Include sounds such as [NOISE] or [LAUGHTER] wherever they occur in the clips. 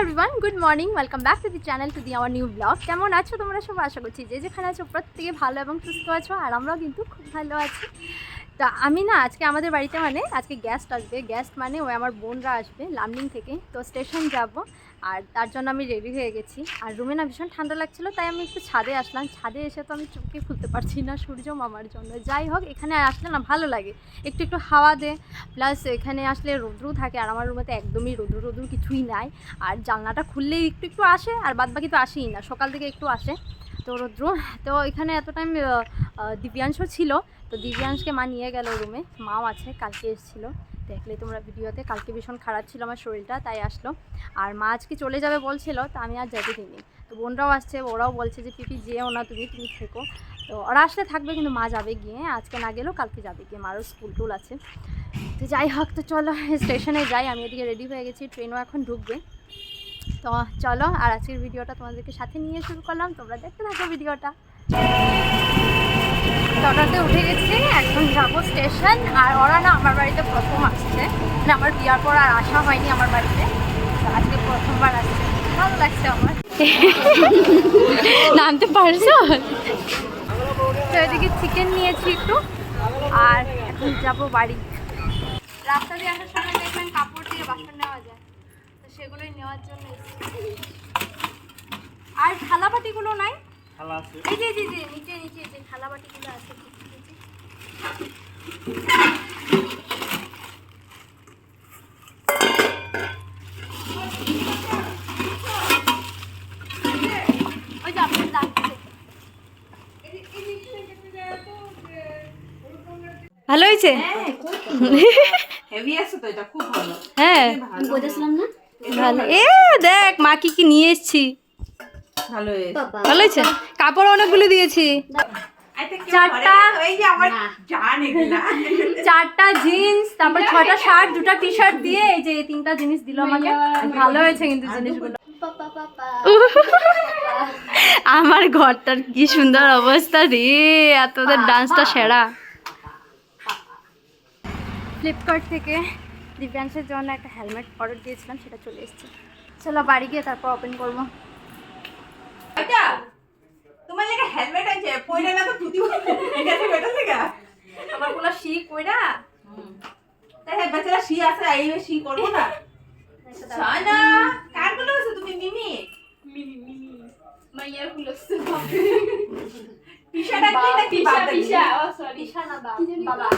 Everyone good morning welcome back to the channel to the আমার new blog কেমন আছো তোমরা সব আশা করছি যে যেখানে আছো প্রত্যেকে ভালো এবং সুস্থ আছো, আর আমরাও কিন্তু খুব ভালো আছি। তা আমি না আজকে আমাদের বাড়িতে মানে আজকে গ্যাস্ট আসবে। গ্যাস্ট মানে ওই আমার বোনরা আসবে লামডিং থেকে। তো স্টেশন যাব। আর তার জন্য আমি রেডি হয়ে গেছি। আর রুমে না ভীষণ ঠান্ডা লাগছিল, তাই আমি একটু ছাদে আসলাম। ছাদে এসে তো আমি চোখে খুলতে পারছি না, সূর্য মামার জন্য। যাই হোক, এখানে আসলে না ভালো লাগে। একটু একটু হাওয়া দে। প্লাস এখানে আসলে রোদ্রু থাকে আর আমার রুমেতে একদমই রোদ্রু রোদ্রু কিছুই নাই। আর জানলাটা খুললেই একটু একটু আসে, আর বাদ বাকি তো আসেই না। সকাল থেকে একটু আসে। তো রৌদ্র, তো এখানে এত টাইম দিব্যাংশ ছিল। তো দিব্যাংশকে মা নিয়ে গেল রুমে মাও আছে, কালকে এসেছিল। দেখলে তোমরা ভিডিওতে। কালকে ভীষণ খারাপ ছিল আমার শরীরটা, তাই আসলো। আর মা আজকে চলে যাবে বলছিল, তা আমি আর যেতে দিইনি। তো বোনরাও আসছে, ওরাও বলছে যে, পিপি, যেও না তুমি তুমি থেকো। তো ওরা আসলে থাকবে, কিন্তু মা যাবে গিয়ে। আজকে না গেলেও কালকে যাবে গিয়ে। মারও স্কুল টুল আছে। তো যাই হোক, তো চলো স্টেশনে যাই। আমি এদিকে রেডি হয়ে গেছি ট্রেনও এখন ঢুকবে। তো চলো, আর আজকের ভিডিওটা তোমাদেরকে সাথে নিয়ে শুরু করলাম। তোমরা দেখতে থাকো ভিডিওটা। টোটোতে উঠে গেছি এখন যাব স্টেশন। আর ওরা না আমার বাড়িতে প্রথম আসছে। মানে আমার বিয়ার পর আর আসা হয়নি আমার বাড়িতে। আজকে প্রথমবার আসছে। ভালো লাগছে আমার। [LAUGHS] নামতে পারছ? তো এদিকে চিকেন নিয়েছি একটু। আর এখন যাব বাড়ি। রাস্তা দিয়ে আসার সময় দেখবেন কাপড় দিয়ে বাসন নেওয়া যায়। তো সেগুলোই নেওয়ার জন্য আর থালা বাটিগুলো নাই? থালা আছে। এই যে এই যে নিচে নিচে যে থালা বাটিগুলো আছে। ভালো হয়েছে? হেভি আছে তো এটা খুব ভালো। হ্যাঁ। ভালো ভালো। এ দেখ মা কি কি নিয়ে এসেছি। ভালো হয়েছে। ভালো কাপড় অনেকগুলো দিয়েছি। চারটা। জিন্স তারপর ছটা শার্ট দুটো টি শার্ট দিয়ে এই যে এই তিনটা জিনিস দিল আমাকে। ভালো হয়েছে কিন্তু জিনিসগুলো। আমার ঘরটার কি সুন্দর অবস্থা রে আর তোদের ডান্সটা সেরা। ফ্লিপকার্ট থেকে দিব্যাংশের জন্য একটা হেলমেট অর্ডার দিয়েছিলাম সেটা চলে এসেছে। চলো বাড়ি গিয়ে তারপর ওপেন করব এটা তোমার লেগে হেলমেট আছে পয়লা না তো এটা তো আমার কোনো শি কইরা। তাই বেচারা শি আছে এই শি করব না। সানা কারগুলো আছে তুমি মিমি? পিসাটা কি না কি বাদ পিসা। পিসা না বা- বাবা।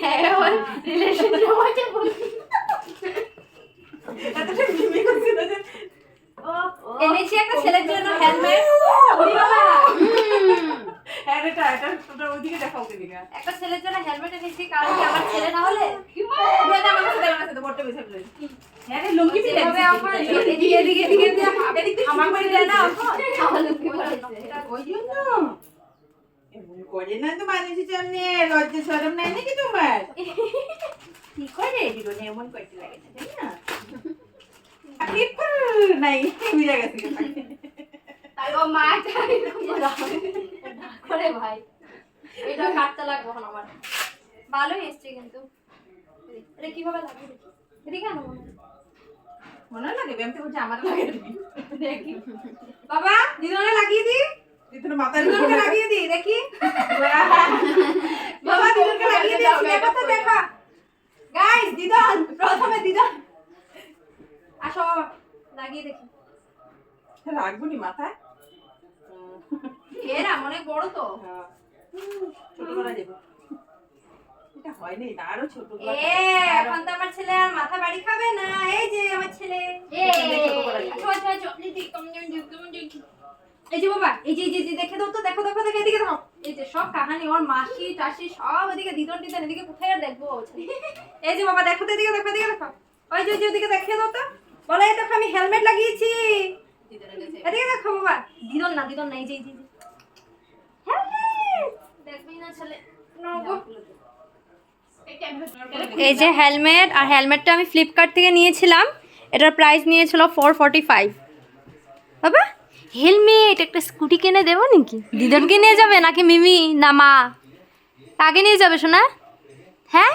হ্যাঁ ওর রিলেশন জমাতে বলি এটা তো মিমি করছিল যে ও ও এনেছি একটা ছেলের জন্য হেলমেট হ্যাঁ এটা এটা তোমরা ওইদিকে দেখাও একটা ছেলের জন্য হেলমেট এনেছি কারণ কি আমার ছেলে না হলে হ্যাঁ করে না তো মানুষের সামনে লজ্জা সরম নাই নাকি তোমার কি করে এমন করতে লাগে না নাই বুঝা গেছে তাই ও মা এরকম করে ভাই এটা কাটতে লাগবে এখন আমার ভালোই এসছে কিন্তু এটা কীভাবে লাগবে দেখি এদিকে আনো মনে লাগে ব্যায়াম তো আমার লাগে দেখি বাবা দিদনে লাগিয়ে দি মাথার দিদনকে লাগিয়ে দি দেখি বাবা দিদনকে লাগিয়ে দি ছেলেটা তো দেখা গাইস দিদন প্রথমে দিদন আসো লাগিয়ে দেখি। রাখব নি মাথায়? এরা অনেক বড় তো। হ্যাঁ। ছোট করা যাবে। এটা হয়নি এটা আরও ছোট এখন তো আমার ছেলে আর মাথা বাড়ি খাবে না। এই যে আমার ছেলে। এই যে, কেমন যেন যে- কেমন যেন- এই যে বাবা এই যে এই যে দেখে দাও তো দেখো দেখো দেখো এদিকে দেখো। এই যে সব কাহানি ওর মাসি টাসি সব এদিকে দিদন টিদন এদিকে কোথায় আর দেখব? এই যে বাবা দেখো তো এদিকে দেখো এদিকে দেখো। ওই যে ওই যে ওদিকে দেখিয়ে দাও তো। বলো এই দেখো আমি হেলমেট লাগিয়েছি। এদিকে দেখো বাবা। দিদন না দিদন না এই যে এই! দেখবেই না ছেলে এই যে হেলমেট আর হেলমেটটা আমি ফ্লিপকার্ট থেকে নিয়েছিলাম। এটার প্রাইস নিয়েছিল ফোর ফর্টি ফাইভ বাবা হেলমেট একটা স্কুটি কিনে দেবো নাকি? দিদনকে নিয়ে যাবে নাকি মিমি? না মা। আগে নিয়ে যাবে শোনা হ্যাঁ?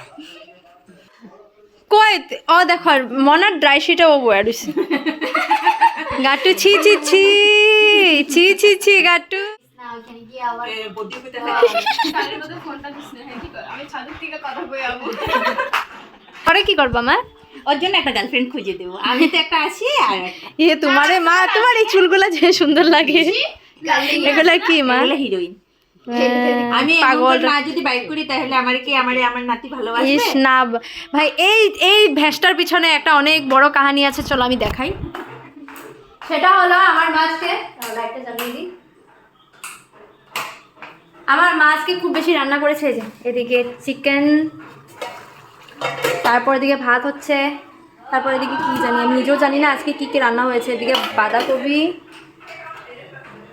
কই ও দেখো মনার ড্রাই শিটে ও বয়া রইছে গাটু ছি ছি ছি ছি ছি ছি গাটু পেতে পরে কি করবা মা? ওর জন্য একটা গার্লফ্রেন্ড খুঁজে দেবো। আমি তো একটা আছি আর এ তোমারে মা তোমার এই চুলগুলা যে সুন্দর লাগে। এগুলা কি মা? হিরোইন আমি পাগল না যদি বাইক করি তাহলে আমার কি? আমার আমার নাতি ভালোবাসবে? ইস না ভাই এই এই ভেস্টার পিছনে একটা অনেক বড় কাহিনী আছে চলো আমি দেখাই। সেটা হলো আমার মাছকে লাইটটা জ্বালিয়ে দিই। আমার মাছকে খুব বেশি রান্না করেছে যে এদিকে চিকেন তারপর এদিকে ভাত হচ্ছে তারপর এদিকে কি জানি আমি নিজেও জানি না আজকে কি কি রান্না হয়েছে এদিকে বাঁধাকপি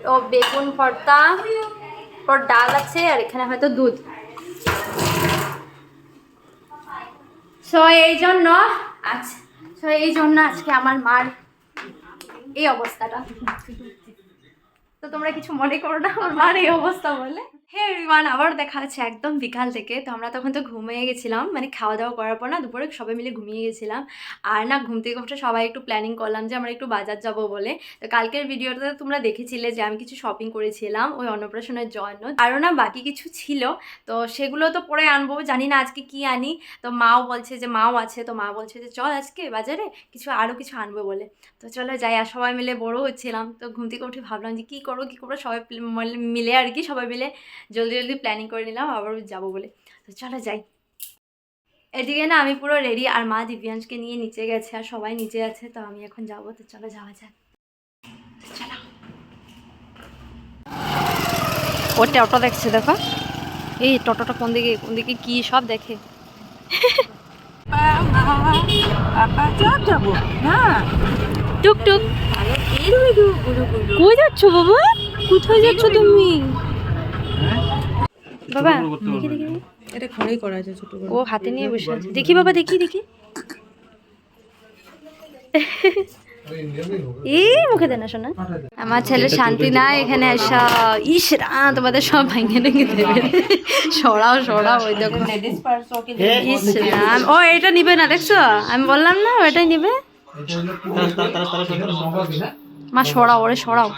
ও বেগুন ভর্তা পর ডাল আছে আর এখানে হয়তো দুধ সো এই জন্য আজ সো এই জন্য আজকে আমার মার এই অবস্থাটা। তো তোমরা কিছু মনে করো না, আমার মার এই অবস্থা বলে। হে এভরিওয়ান আবার দেখা হচ্ছে একদম বিকাল থেকে। তো আমরা তখন তো ঘুমিয়ে গেছিলাম মানে খাওয়া দাওয়া করার পর না দুপুরে সবাই মিলে ঘুমিয়ে গেছিলাম। আর না, ঘুম থেকে উঠে সবাই একটু প্ল্যানিং করলাম যে আমরা একটু বাজার যাব বলে। তো কালকের ভিডিওটাতে তোমরা দেখেছিলে যে আমি কিছু শপিং করেছিলাম ওই অন্নপ্রাশনের জন্য। আরও না বাকি কিছু ছিল, তো সেগুলো তো পরে আনব, জানি না আজকে কি আনি। তো মাও বলছে যে, মাও আছে। তো মা বলছে যে, চল আজকে বাজারে কিছু আরও কিছু আনব বলে। তো চলো যাই, আর সবাই মিলে বড়ো হচ্ছিলাম। তো ঘুম থেকে উঠে ভাবলাম যে, কী করব কী করব? সবাই মিলে আর কি সবাই মিলে জলদি জলদি প্ল্যানিং করে নিলাম আবার যাব বলে। তো চলো যাই। এদিকে না আমি পুরো রেডি আর মা দিব্যাংশকে নিয়ে নিচে গেছে আর সবাই নিচে আছে তো আমি এখন যাব তো চলো যাওয়া যাক। চলো। ওটা অটো দেখছে দেখো। এই টোটোটা কোন দিকে কোন দিকে কি সব দেখে। টুকটুক। কই যাচ্ছ বাবা? কোথায় যাচ্ছ তুমি? বাবা দেখি দেখি। এটা ঘরেই করা আছে ছোট ও হাতে নিয়ে বসে আছে। দেখি বাবা দেখি দেখি। [LAUGHS] এই মুখে দেনা শোনা। আমার ছেলে শান্তি না এখানে আসা ইস রা তোমাদের সব ভাঙে ভেঙে দেবে। সরাও সরাও ওই দেখো। ইস রাম। ও এটা নিবে না দেখছ? আমি বললাম না ওটাই নিবে। মা সরাও ওরে সরাও।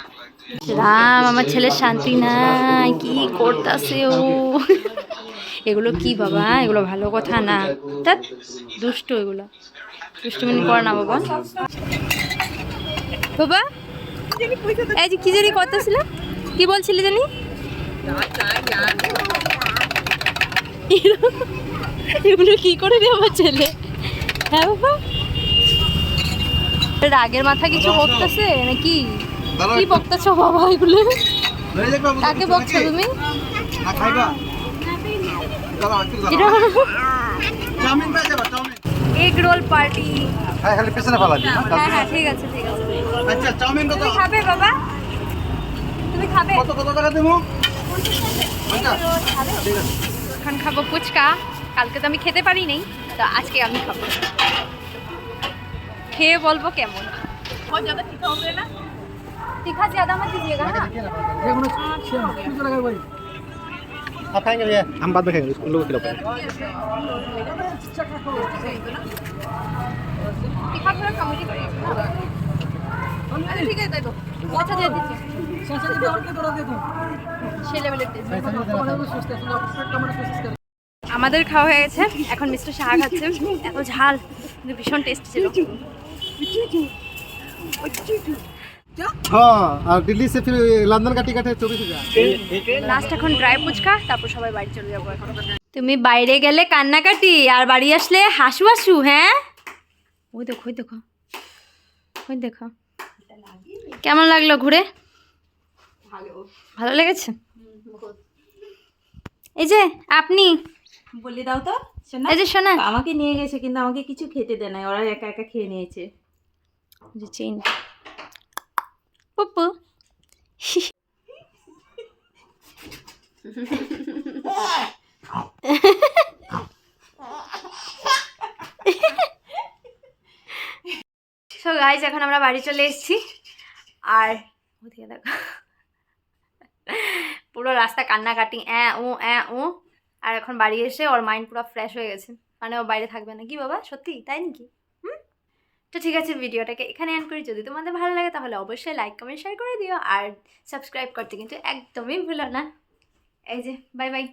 রাম আমার ছেলের শান্তি নাই কি করতেছে ও? এগুলো কি বাবা? এগুলো ভালো কথা না। ধ্যাৎ, দুষ্ট এগুলো। দুষ্টুমিনি করে না বাবা। বাবা এই যে কি জানি করতেছিল? কি বলছিলে জানি? এগুলো কি করে রে আমার ছেলে? হ্যাঁ বাবা? রাগের মাথা কিছু বকতেছে নাকি? কি বকতেছো বাবা এগুলো? কাকে বকছো তুমি? Egg roll party. হ্যাঁ খালি পেছনে ফালাবি হ্যাঁ হ্যাঁ ঠিক আছে ঠিক আছে। আচ্ছা চাউমিন কত? খাবে বাবা? তুমি খাবে? কত কত টাকা দেবো? এখন খাব? ফুচকা। কালকে তো আমি খেতে পারি নাই তো আজকে আমি খাব। খেয়ে বলব কেমন? तीखा ज्यादा मत दीजिएगा ना आप खाएंगे भैया हम बाद में खाएंगे उन लोगों को खिलाओ पहले। तीखा थोड़ा कम ही करिए अच्छा ठीक है दे दो अच्छा दे दीजिए সেই লেভেলের টেস্ট আমাদের খাওয়া হয়ে গেছে এখন মিস্টার শাহ খাচ্ছে এত ঝাল কিন্তু ভীষণ টেস্ট ছিল হ্যাঁ আর দিল্লি সে ফিরে লন্ডন কাটি কাটে লাস্ট এখন ড্রাই ফুচকা তারপর সবাই বাড়ি চলে যাব এখন তুমি বাইরে গেলে কান্নাকাটি আর বাড়ি আসলে হাসু হাসু হ্যাঁ ওই দেখো ওই দেখো ওই দেখো কেমন লাগল ঘুরে ভালো লেগেছে এই যে আপনি বলে দাও তো শোনা এই যে শোনা আমাকে নিয়ে গেছে কিন্তু আমাকে কিছু খেতে দেয় না ওরা একা একা খেয়ে নিয়েছে যে চেইন পুপু সো গাইজ এখন আমরা বাড়ি চলে এসেছি। আর পুরো রাস্তা কান্নাকাটি অ্যাঁ ও অ্যাঁ ও আর এখন বাড়ি এসে ওর মাইন্ড পুরো ফ্রেশ হয়ে গেছে। মানে ও বাইরে থাকবে না। কি বাবা? সত্যি? তাই নাকি? তো ঠিক আছে, ভিডিওটাকে এখানে অ্যান্ড করি। যদি তোমাদের ভালো লাগে, তাহলে অবশ্যই লাইক কমেন্ট শেয়ার করে দিও। আর সাবস্ক্রাইব করতে কিন্তু একদমই ভুলো না। এই যে বাই বাই